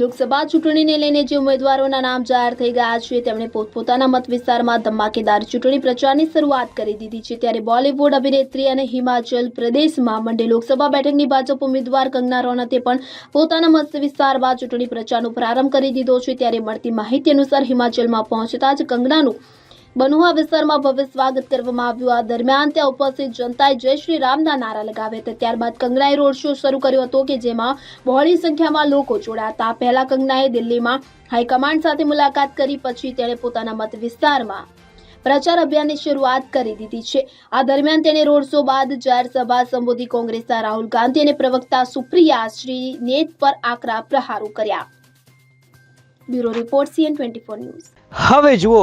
લોકસભા ચૂંટણીને લઈને જે ઉમેદવારોના નામ જાહેર થઈ ગયા છે, તેમણે પોતપોતાના મત વિસ્તારમાં ધમાકેદાર ચૂંટણી પ્રચારની શરૂઆત કરી દીધી છે. ત્યારે બોલિવૂડ અભિનેત્રી અને હિમાચલ પ્રદેશમાં મંડે લોકસભા બેઠકની ભાજપ ઉમેદવાર કંગના રનૌતે પણ પોતાના મત વિસ્તારમાં ચૂંટણી પ્રચારનો પ્રારંભ કરી દીધો છે. ત્યારે મળતી માહિતી અનુસાર હિમાચલમાં પહોંચતા જ કંગનાનું બનુઆ વિસ્તારમાં ભવ્ય સ્વાગત કરવામાં આવ્યું. આ દરમિયાન ત્યાં ઉપસ્થિત જનતાએ જય શ્રી રામના નારા લગાવ્યા હતા. ત્યારબાદ કંગનાએ રોડ શો શરૂ કર્યો હતો કે જેમાં બહોળી સંખ્યામાં લોકો જોડાયા હતા. પહેલા કંગનાએ દિલ્હીમાં હાઈકમાન્ડ સાથે મુલાકાત કરી, પછી તેણે પોતાના મત વિસ્તારમાં પ્રચાર અભિયાનની શરૂઆત કરી દીધી છે. આ દરમિયાન તેણે રોડ શો બાદ સભા સંબોધી કોંગ્રેસના રાહુલ ગાંધી અને પ્રવક્તા સુપ્રિયા શ્રી નેત પર આકરા પ્રહારો કર્યા. Bureau report, C N twenty four news. હવે જુઓ